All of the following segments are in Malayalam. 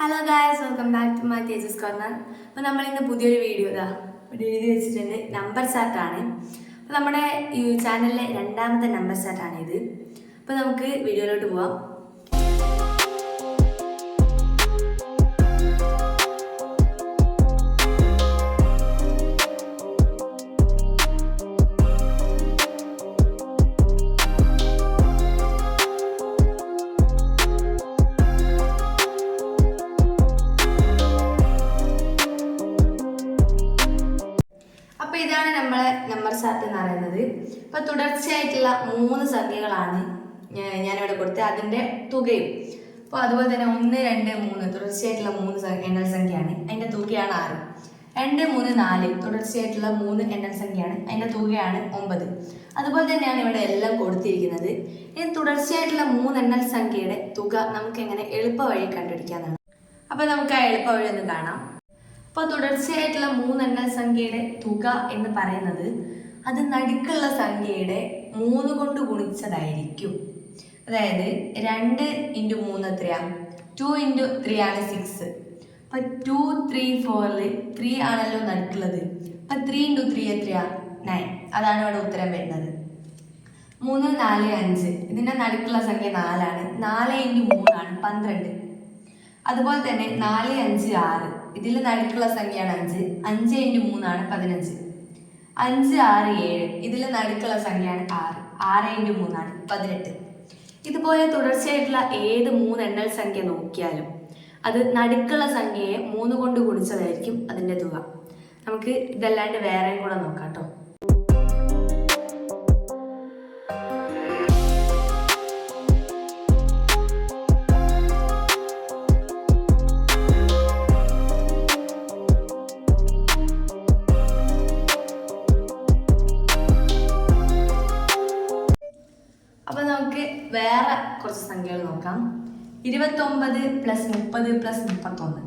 Hello guys welcome back to my Tejas corner അപ്പോൾ നമ്മളിന്ന് പുതിയൊരു വീഡിയോ ഇതാ ഒരു എഴുതി വെച്ചിട്ടുണ്ട്. നമ്പർ ചാർട്ടാണ് അപ്പോൾ നമ്മുടെ ഈ ചാനലിലെ രണ്ടാമത്തെ നമ്പർ ചാർട്ടാണ് ഇത്. അപ്പോൾ നമുക്ക് വീഡിയോയിലോട്ട് പോവാം. നമ്മളെ നമ്പർ ചാർട്ട് എന്ന് പറയുന്നത്. അപ്പോൾ തുടർച്ചയായിട്ടുള്ള മൂന്ന് സംഖ്യകളാണ് ഞാനിവിടെ കൊടുത്തത്. അതിന്റെ തുകയും. അപ്പോൾ അതുപോലെ തന്നെ ഒന്ന് രണ്ട് മൂന്ന് തുടർച്ചയായിട്ടുള്ള മൂന്ന് എണ്ണൽ സംഖ്യയാണ്. അതിന്റെ തുകയാണ് ആറ്. രണ്ട് മൂന്ന് നാല് തുടർച്ചയായിട്ടുള്ള മൂന്ന് എണ്ണൽ സംഖ്യയാണ്. അതിന്റെ തുകയാണ് ഒമ്പത്. അതുപോലെ തന്നെയാണ് ഇവിടെ എല്ലാം കൊടുത്തിരിക്കുന്നത്. ഇനി തുടർച്ചയായിട്ടുള്ള മൂന്ന് എണ്ണൽ സംഖ്യയുടെ തുക നമുക്ക് എങ്ങനെ എളുപ്പ വഴി കണ്ടുപിടിക്കാനാണ് അപ്പോൾ നമുക്ക് ആ എളുപ്പ വഴി ഒന്ന് കാണാം. അപ്പോൾ തുടർച്ചയായിട്ടുള്ള മൂന്നെണ്ണ സംഖ്യയുടെ തുക എന്ന് പറയുന്നത് അത് നടുക്കുള്ള സംഖ്യയുടെ മൂന്ന് കൊണ്ട് ഗുണിച്ചതായിരിക്കും. അതായത് രണ്ട് ഇന്റു മൂന്ന് എത്രയാ? ടു ഇന്റു ത്രീ ആണ് സിക്സ് അപ്പം ടു ത്രീ ഫോറിൽ ത്രീ ആണല്ലോ നടുക്കുള്ളത്. അപ്പം ത്രീ ഇന്റു ത്രീ എത്രയാ? നയൻ അതാണ് ഇവിടെ ഉത്തരം വരുന്നത്. മൂന്ന് നാല് അഞ്ച്. ഇതിന്റെ നടുക്കുള്ള സംഖ്യ നാലാണ്. നാല് ഇന്റു മൂന്നാണ് പന്ത്രണ്ട്. അതുപോലെ തന്നെ നാല് അഞ്ച് ആറ്. ഇതിൽ നടുക്കുള്ള സംഖ്യയാണ് അഞ്ച്. അഞ്ച് ഇന്റു മൂന്നാണ് പതിനഞ്ച്. അഞ്ച് ആറ് ഏഴ്. ഇതിൽ നടുക്കുള്ള സംഖ്യയാണ് ആറ്. ആറ് ഇന്റു മൂന്നാണ് പതിനെട്ട്. ഇതുപോലെ തുടർച്ചയായിട്ടുള്ള ഏത് മൂന്നെണ്ണൽ സംഖ്യ നോക്കിയാലും അത് നടുക്കുള്ള സംഖ്യയെ മൂന്ന് കൊണ്ട് ഗുണിച്ചതായിരിക്കും അതിന്റെ തുക. നമുക്ക് ഇതല്ലാണ്ട് വേറെയും കൂടെ നോക്കാം കേട്ടോ. നമുക്ക് വേറെ കുറച്ച് സംഖ്യകൾ നോക്കാം. ഇരുപത്തൊമ്പത് പ്ലസ് മുപ്പത് പ്ലസ് മുപ്പത്തൊന്ന്.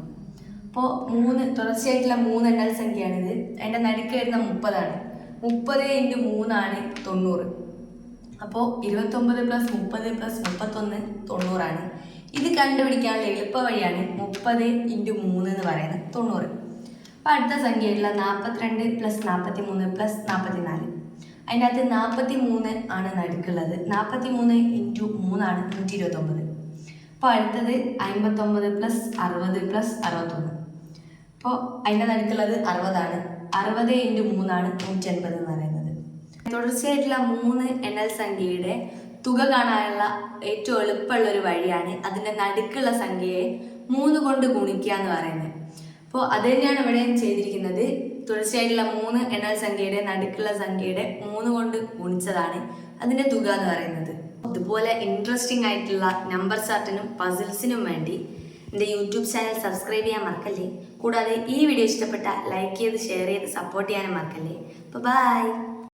അപ്പോൾ മൂന്ന് തുടർച്ചയായിട്ടുള്ള മൂന്ന് എണ്ണൽ സംഖ്യയാണിത്. അതിന്റെ നടുക്ക് വരുന്ന മുപ്പതാണ്. മുപ്പത് ഇന്റു മൂന്നാണ് തൊണ്ണൂറ്. അപ്പോൾ ഇരുപത്തൊമ്പത് പ്ലസ് മുപ്പത് പ്ലസ് മുപ്പത്തൊന്ന് തൊണ്ണൂറാണ്. ഇത് കണ്ടുപിടിക്കാനുള്ള എളുപ്പ വഴിയാണ് മുപ്പത് ഇന്റു മൂന്ന് എന്ന് പറയുന്നത് തൊണ്ണൂറ്. അപ്പോൾ അടുത്ത സംഖ്യയായിട്ടുള്ള നാൽപ്പത്തിരണ്ട് പ്ലസ് നാൽപ്പത്തി മൂന്ന് പ്ലസ് നാൽപ്പത്തി നാല് അതിന്റെ അകത്ത് നാൽപ്പത്തി മൂന്ന് ആണ് നടുക്കുള്ളത്. നാൽപ്പത്തി മൂന്ന് ഇന്റു മൂന്നാണ് നൂറ്റി ഇരുപത്തൊമ്പത് അപ്പോൾ അടുത്തത് അമ്പത്തൊമ്പത് പ്ലസ് അറുപത് പ്ലസ് അറുപത്തൊന്ന്. അപ്പോൾ അതിന്റെ നടുക്കുള്ളത് അറുപതാണ്. അറുപത് ഇന്റു മൂന്നാണ് നൂറ്റി അൻപത് എന്ന് പറയുന്നത്. തുടർച്ചയായിട്ടുള്ള മൂന്ന് എണ്ണൽ സംഖ്യയുടെ തുക കാണാനുള്ള ഏറ്റവും എളുപ്പമുള്ള ഒരു വഴിയാണ് അതിന്റെ നടുക്കുള്ള സംഖ്യയെ മൂന്ന് കൊണ്ട് ഗുണിക്കുക എന്ന് പറയുന്നത്. അപ്പോൾ അത് തന്നെയാണ് ഇവിടെ ചെയ്തിരിക്കുന്നത്. തുടർച്ചയായിട്ടുള്ള മൂന്ന് എണ്ണൽ സംഖ്യയുടെ നടുക്കുള്ള സംഖ്യയുടെ മൂന്ന് കൊണ്ട് ഗുണിച്ചതാണ് അതിന്റെ തുക എന്ന് പറയുന്നത്. അതുപോലെ ഇൻട്രസ്റ്റിംഗ് ആയിട്ടുള്ള നമ്പർ ചാർട്ടിനും പസിൽസിനും വേണ്ടി എന്റെ യൂട്യൂബ് ചാനൽ സബ്സ്ക്രൈബ് ചെയ്യാൻ മറക്കല്ലേ? കൂടാതെ ഈ വീഡിയോ ഇഷ്ടപ്പെട്ട ലൈക്ക് ചെയ്ത് ഷെയർ ചെയ്ത് സപ്പോർട്ട് ചെയ്യാനും മറക്കല്ലേ? അപ്പോൾ ബൈ